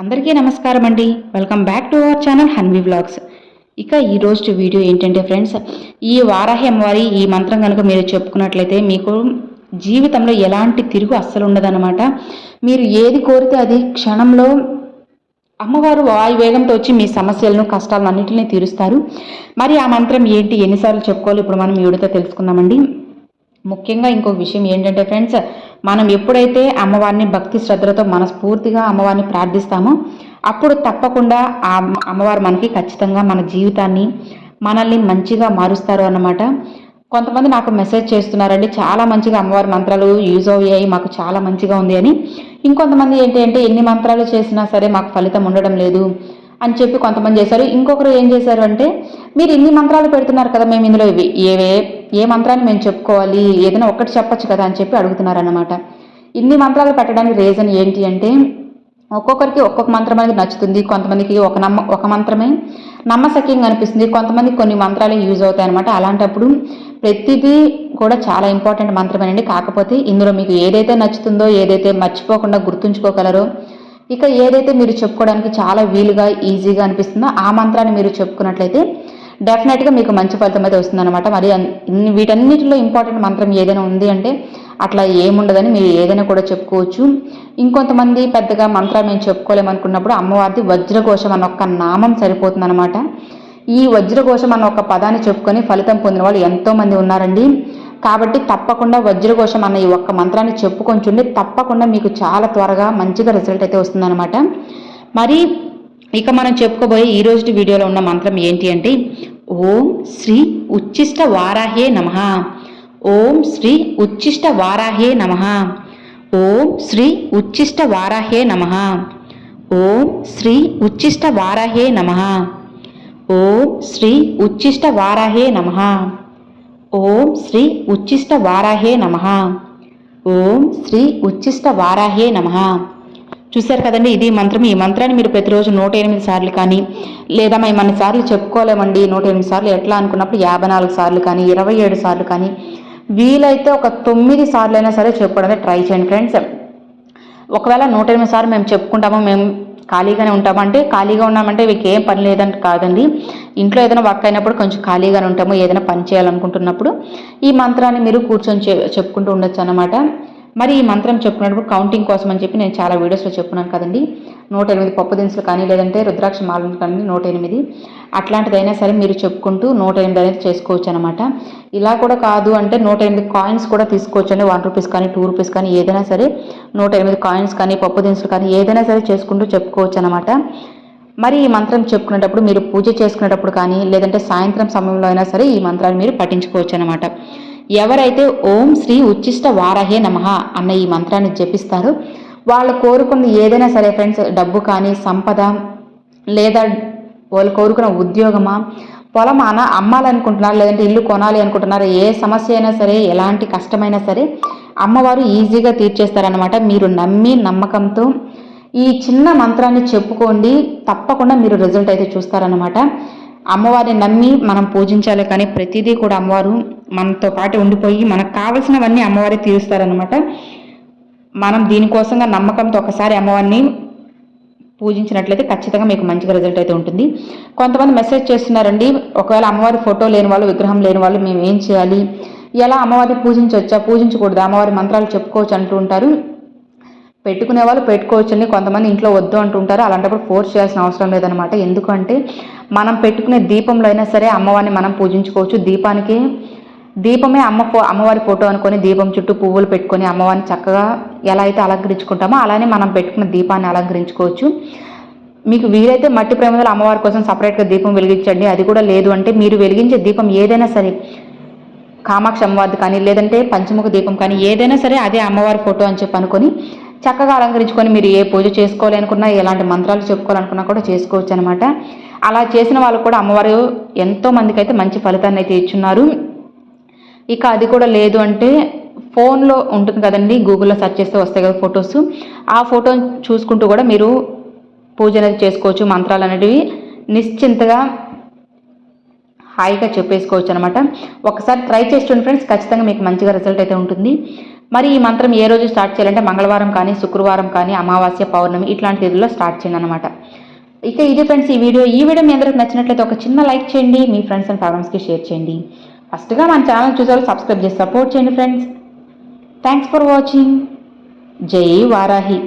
అందరికీ నమస్కారం అండి. Welcome back to our channel Hanvi vlogs ఇక ఈ రోజు వీడియో ఏంటంటే ఫ్రెండ్స్ ఈ వారాహి అమ్మవారి ఈ మంత్రం కనుక మీరు చెప్పుకున్నట్లయితే మీకు జీవితంలో ఎలాంటి తిరుగు అస్సలు ఉండదన్నమాట. మీరు ఏది కోరితే అది క్షణంలో అమ్మవారు వాయు వేగంతో వచ్చి మీ సమస్యలను కష్టాలను అన్నింటినీ తీరుస్తారు. మరి ఆ మంత్రం ఏంటి ఎన్నిసార్లు చెప్పుకోవాలి ఇప్పుడు మనం ఈ తెలుసుకుందామండి. ముఖ్యంగా ఇంకొక విషయం ఏంటంటే ఫ్రెండ్స్ మనం ఎప్పుడైతే అమ్మవారిని భక్తి శ్రద్ధలతో మనస్ఫూర్తిగా అమ్మవారిని ప్రార్థిస్తామో అప్పుడు తప్పకుండా ఆ అమ్మవారు మనకి ఖచ్చితంగా మన జీవితాన్ని మనల్ని మంచిగా మారుస్తారు అన్నమాట. కొంతమంది నాకు మెసేజ్ చేస్తున్నారండి చాలా మంచిగా అమ్మవారి మంత్రాలు యూజ్ అయ్యాయి మాకు చాలా మంచిగా ఉంది అని. ఇంకొంతమంది ఏంటి అంటే ఎన్ని మంత్రాలు చేసినా సరే మాకు ఫలితం ఉండడం లేదు అని చెప్పి కొంతమంది చేశారు. ఇంకొకరు ఏం చేశారు అంటే మీరు ఇన్ని మంత్రాలు పెడుతున్నారు కదా మేము ఇందులో ఏవే ఏ మంత్రాన్ని మేము చెప్పుకోవాలి? ఏదైనా ఒక్కటి చెప్పొచ్చు కదా అని చెప్పి అడుగుతున్నారన్నమాట. ఇన్ని మంత్రాలు పెట్టడానికి రీజన్ ఏంటి అంటే ఒక్కొక్కరికి ఒక్కొక్క మంత్రం అనేది నచ్చుతుంది. కొంతమందికి ఒక నమ్మ ఒక మంత్రమే నమ్మసక్యంగా అనిపిస్తుంది. కొంతమందికి కొన్ని మంత్రాలే యూజ్ అవుతాయి అనమాట అలాంటప్పుడు ప్రతిదీ కూడా చాలా ఇంపార్టెంట్ మంత్రమేనండి. కాకపోతే ఇందులో మీకు ఏదైతే నచ్చుతుందో ఏదైతే మర్చిపోకుండా గుర్తుంచుకోగలరో ఇక ఏదైతే మీరు చెప్పుకోవడానికి చాలా వీలుగా ఈజీగా అనిపిస్తుందో ఆ మంత్రాన్ని మీరు చెప్పుకున్నట్లయితే డెఫినెట్గా మీకు మంచి ఫలితం అయితే వస్తుందన్నమాట. మరి వీటన్నిటిలో ఇంపార్టెంట్ మంత్రం ఏదైనా ఉంది అంటే అట్లా ఏముండదని మీరు ఏదైనా కూడా చెప్పుకోవచ్చు. ఇంకొంతమంది పెద్దగా మంత్రం మేము చెప్పుకోలేమనుకున్నప్పుడు అమ్మవారిది వజ్రఘోషం అన్న ఒక్క నామం సరిపోతుందన్నమాట. ఈ వజ్రఘోషం అన్న ఒక పదాన్ని చెప్పుకొని ఫలితం పొందిన వాళ్ళు ఎంతోమంది ఉన్నారండి. కాబట్టి తప్పకుండా వజ్రఘోషం అన్న ఈ ఒక్క మంత్రాన్ని చెప్పుకొని చూడండి. తప్పకుండా మీకు చాలా త్వరగా మంచిగా రిజల్ట్ అయితే వస్తుందన్నమాట. మరి ఇక మనం చెప్పుకోబోయే ఈ రోజు వీడియోలో ఉన్న మంత్రం ఏంటి అంటే ఓం శ్రీ ఉచ్చిష్ట వారాహే నమ. ఓం శ్రీ ఉచ్చిష్ట వారాహే నమ. ఓం శ్రీ ఉచ్చిష్ట వారాహే నమ. ఓం శ్రీ ఉచ్చిష్ట వారాహే నమ. ఓం శ్రీ ఉచ్చిష్ట వారాహే నమ. ఓం శ్రీ ఉచ్చిష్ట వారాహే నమ. ఓం శ్రీ ఉచ్చిష్ట వారాహే నమ. చూశారు కదండి ఇది మంత్రం ఈ మంత్రాన్ని మీరు ప్రతిరోజు నూట ఎనిమిది సార్లు కానీ లేదా మేము అన్ని సార్లు చెప్పుకోలేమండి నూట ఎనిమిది సార్లు. ఎట్లా అనుకున్నప్పుడు యాభై నాలుగు సార్లు కానీ ఇరవై ఏడు సార్లు కానీ వీలైతే ఒక తొమ్మిది సార్లు అయినా సరే చెప్పుకోవడానికి ట్రై చేయండి ఫ్రెండ్స్. ఒకవేళ నూట ఎనిమిది సార్లు మేము చెప్పుకుంటాము మేము ఖాళీగానే ఉంటాము అంటే ఖాళీగా ఉన్నామంటే మీకు ఏం పని లేదంటే కాదండి. ఇంట్లో ఏదైనా వర్క్ అయినప్పుడు కొంచెం ఖాళీగానే ఉంటాము ఏదైనా పని చేయాలనుకుంటున్నప్పుడు. ఈ మంత్రాన్ని మీరు కూర్చొని చె- చెప్పుకుంటూ ఉండొచ్చు అనమాట మరి ఈ మంత్రం చెప్పుకున్నప్పుడు కౌంటింగ్ కోసం అని చెప్పి నేను చాలా వీడియోస్లో చెప్పున్నాను కదండి. నూట ఎనిమిది పప్పు దినుసులు కానీ లేదంటే రుద్రాక్ష మాలను కానీ నూట ఎనిమిది అట్లాంటిదైనా సరే మీరు చెప్పుకుంటూ నూట ఎనిమిది అనేది చేసుకోవచ్చు అనమాట ఇలా కూడా కాదు అంటే నూట ఎనిమిది కాయిన్స్ కూడా తీసుకోవచ్చు అండి. వన్ రూపీస్ కానీ టూ రూపీస్ కానీ ఏదైనా సరే నూట ఎనిమిది కాయిన్స్ కానీ పప్పు దినుసులు కానీ ఏదైనా సరే చేసుకుంటూ చెప్పుకోవచ్చు అనమాట మరి ఈ మంత్రం చెప్పుకునేటప్పుడు మీరు పూజ చేసుకునేటప్పుడు కానీ లేదంటే సాయంత్రం సమయంలో అయినా సరే ఈ మంత్రాన్ని మీరు పఠించుకోవచ్చు అనమాట ఎవరైతే ఓం శ్రీ ఉచ్చిష్ట వారహే నమః అన్న ఈ మంత్రాన్ని జపిస్తారో వాళ్ళు కోరుకున్న ఏదైనా సరే ఫ్రెండ్స్ డబ్బు కానీ సంపద లేదా వాళ్ళు కోరుకున్న ఉద్యోగమా పొలం అన అమ్మాలనుకుంటున్నారు లేదంటే ఇల్లు కొనాలి అనుకుంటున్నారు ఏ సమస్య అయినా సరే ఎలాంటి కష్టమైనా సరే అమ్మవారు ఈజీగా తీర్చేస్తారనమాట మీరు నమ్మి నమ్మకంతో ఈ చిన్న మంత్రాన్ని చెప్పుకోండి తప్పకుండా మీరు రిజల్ట్ అయితే చూస్తారనమాట అమ్మవారిని నమ్మి మనం పూజించాలి కానీ ప్రతిదీ కూడా అమ్మవారు మనతో పాటు ఉండిపోయి మనకు కావలసినవన్నీ అమ్మవారి తీరుస్తారనమాట మనం దీనికోసంగా నమ్మకంతో ఒకసారి అమ్మవారిని పూజించినట్లయితే ఖచ్చితంగా మీకు మంచిగా రిజల్ట్ అయితే ఉంటుంది. కొంతమంది మెసేజ్ చేస్తున్నారండి ఒకవేళ అమ్మవారి ఫోటో లేని వాళ్ళు విగ్రహం లేని వాళ్ళు మేము ఏం చేయాలి? ఎలా అమ్మవారిని పూజించవచ్చా? పూజించకూడదు? అమ్మవారి మంత్రాలు చెప్పుకోవచ్చు అంటూ ఉంటారు. పెట్టుకునే వాళ్ళు పెట్టుకోవచ్చండి. కొంతమంది ఇంట్లో వద్దు అంటుంటారు. అలాంటప్పుడు ఫోర్స్ చేయాల్సిన అవసరం లేదనమాట ఎందుకంటే మనం పెట్టుకునే దీపంలో అయినా సరే అమ్మవారిని మనం పూజించుకోవచ్చు. దీపానికి దీపమే అమ్మ ఫో అమ్మవారి ఫోటో అనుకొని దీపం చుట్టూ పువ్వులు పెట్టుకొని అమ్మవారిని చక్కగా ఎలా అయితే అలంకరించుకుంటామో అలానే మనం పెట్టుకున్న దీపాన్ని అలంకరించుకోవచ్చు. మీకు వీలైతే మట్టి ప్రేమలో అమ్మవారి కోసం సపరేట్గా దీపం వెలిగించండి. అది కూడా లేదు అంటే మీరు వెలిగించే దీపం ఏదైనా సరే కామాక్షి అమ్మవారిది కానీ లేదంటే పంచముఖ దీపం కానీ ఏదైనా సరే అదే అమ్మవారి ఫోటో అని చెప్పి అనుకొని చక్కగా అలంకరించుకొని మీరు ఏ పూజ చేసుకోవాలనుకున్నా ఎలాంటి మంత్రాలు చెప్పుకోవాలనుకున్నా కూడా చేసుకోవచ్చు అనమాట అలా చేసిన వాళ్ళు కూడా అమ్మవారు ఎంతో మందికి అయితే మంచి ఫలితాన్ని అయితే ఇచ్చున్నారు. ఇక అది కూడా లేదు అంటే ఫోన్లో ఉంటుంది కదండి గూగుల్లో సెర్చ్ చేస్తే వస్తాయి కదా ఫొటోస్. ఆ ఫోటో చూసుకుంటూ కూడా మీరు పూజ అనేది చేసుకోవచ్చు మంత్రాలు అనేటివి నిశ్చింతగా హాయిగా చెప్పేసుకోవచ్చు అనమాట ఒకసారి ట్రై చేసి చూడండి ఫ్రెండ్స్ ఖచ్చితంగా మీకు మంచిగా రిజల్ట్ అయితే ఉంటుంది. మరి ఈ మంత్రం ఏ రోజు స్టార్ట్ చేయాలంటే మంగళవారం కానీ శుక్రవారం కానీ అమావాస్య పౌర్ణమి ఇట్లాంటి తేదీల్లో స్టార్ట్ చేయండి అనమాట ఇక ఇది ఫ్రెండ్స్ ఈ వీడియో. ఈ వీడియో మీ అందరికి నచ్చినట్లయితే ఒక చిన్న లైక్ చేయండి మీ ఫ్రెండ్స్ అండ్ ఫ్యామిలీస్కి షేర్ చేయండి. ఫస్ట్గా మన ఛానల్ చూసారు సబ్స్క్రైబ్ చేసి సపోర్ట్ చేయండి ఫ్రెండ్స్. థ్యాంక్స్ ఫర్ వాచింగ్ జై వారాహి.